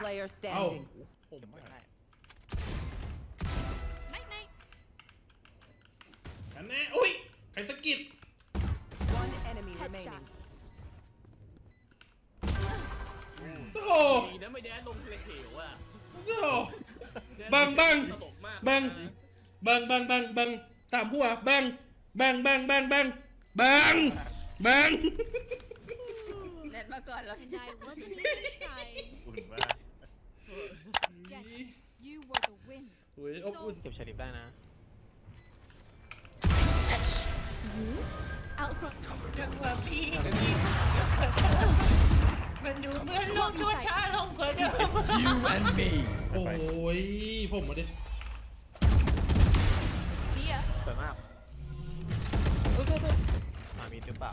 player standing. ผมไม่ได้ Night night. อันแน่อุ้ยใครสะกิด One enemy Headshot. remaining. โอ้โหดีนะไม่ได้ลงทะเลเหวอะโอ้โห บังบัง ตลกมากบังบังบังบังบังสามหัวบังบังบังบังบังบังบังเน็ตมาก่อนแล้ว And I wasn't even trying. อุ่นมาก Jet, you were the win. โอ้ยอบอุ่นเก็บชาลิฟได้นะ Out front. จังหวะพี่มันดูเหมือนลงชั่วช้าลงกว่าเดิม you and me โอ้ยผมมาดิ Here. สวยมากมามีหรือเปล่า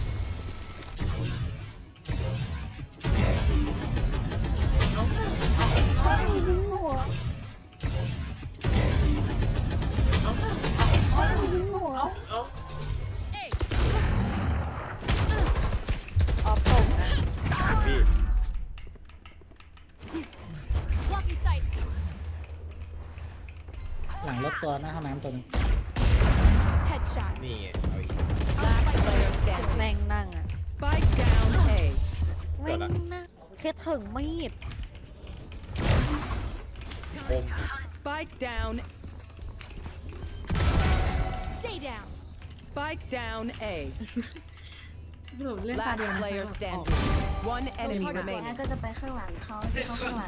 หลังรถตัวหน้าห้องน้ำตัวนึง Headshot. นี่ไงเอาอีก Last player standing. แม่งนั่งอะ Spike down A. แม่งนั่งแค่ถึงมีด Spike down. Stay down. Spike down A. หนูเล่นตา Last เดียว player standing. One enemy งั้น remaining. ก็จะไปข้างหลังเขาที่เขาข้างหลัง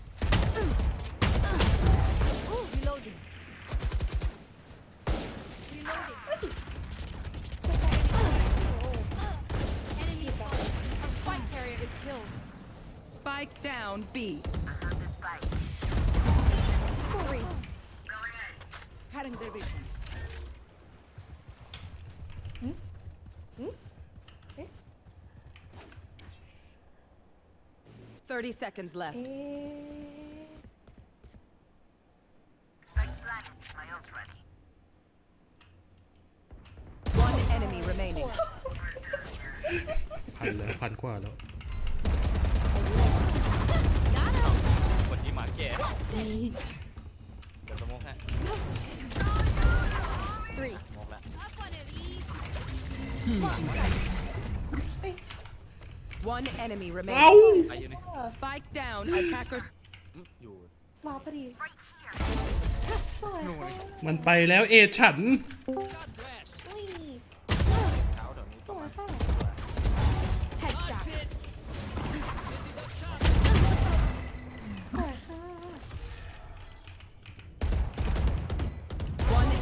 down B. Three. Cutting their vision. Thirty seconds left. One enemy remaining. พันแล้วพันกว่าแล้ว คนที่มาแก่เดี๋ยวสโมกฮะ Three. สโมกแล้ว Up one of these. One enemy เอ้า remaining. ไปอยู่นี่ Spike down. Attackers. อืมอยู่มันไปแล้วเอฉันเ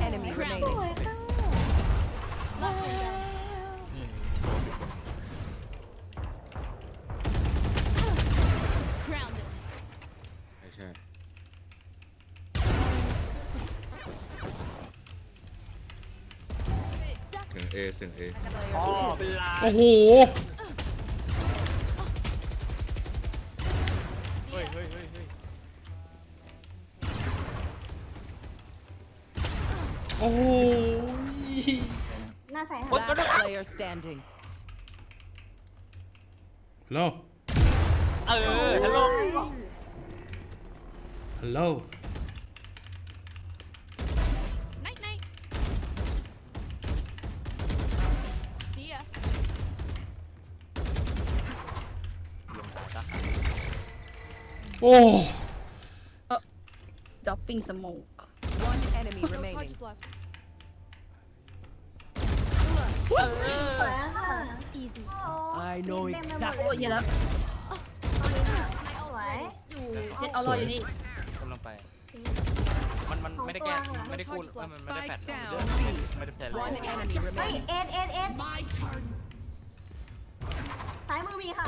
enemy remaining. Grounded. ไม่ใช่เสียงเอเสียงเอ อ๋อเป็นลาย โอ้โห Oh. Last player standing. Hello. Hello. Hello. Night night. See ya. Oh. Oh, โอ้ some smoke One enemy No remaining. touch left. สวยอะค่ะ Easy. โอ้ I know exactly โอ้ยเหี้ยแล้วสวยอยู่เจ็ดเอารออยู่นี่กำลังไป มันมันไม่ได้แก้ไม่ได้กู้เอ้ยมันไม่ได้แฟด Spike down. ไม่ได้แฟด One enemy เฮ้ย remaining. เอ็ดเอ็ดเอ็ดซ้ายมือมีค่ะ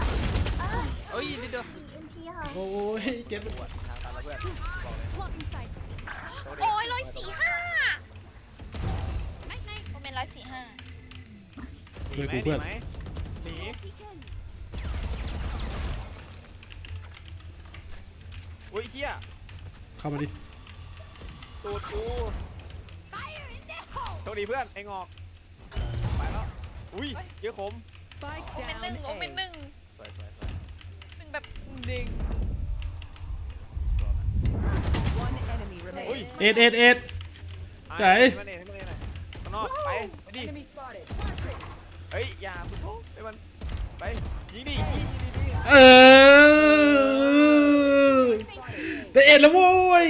เออเอ้ยนิดเดียวเอ็มทีค่ะ โอ้ยเจ็บปวดทางตาแล้วเพื่อนบอกเลย Block inside. โอ้ยร้อยสี่ห้าไม่ไม่โมเมนต์ร้อยสี่ห้า ช่วยกูเพื่อน หนีหนี Weekend. อุ้ยเฮียเข้ามาดิตูดกูโชคดีเพื่อนไอ้งอกไปแล้วอุ้ยเยอะขม Spike โมเมนต์หนึ่ง down โมเมนต์ห A. นึ่งสวยสวยสวยเป็นแบบดึง One enemy อุ้ย remaining. เอ็ดเอ็ดเอ็ด ไหนมันเองมันเองหน่อยข้างนอกไปไปดิ Enemy spotted. เฮ้ยอย่าคุณโตไปมันไปยิงดิยิงดิดิเออได้เอ็ดแล้วโว้ย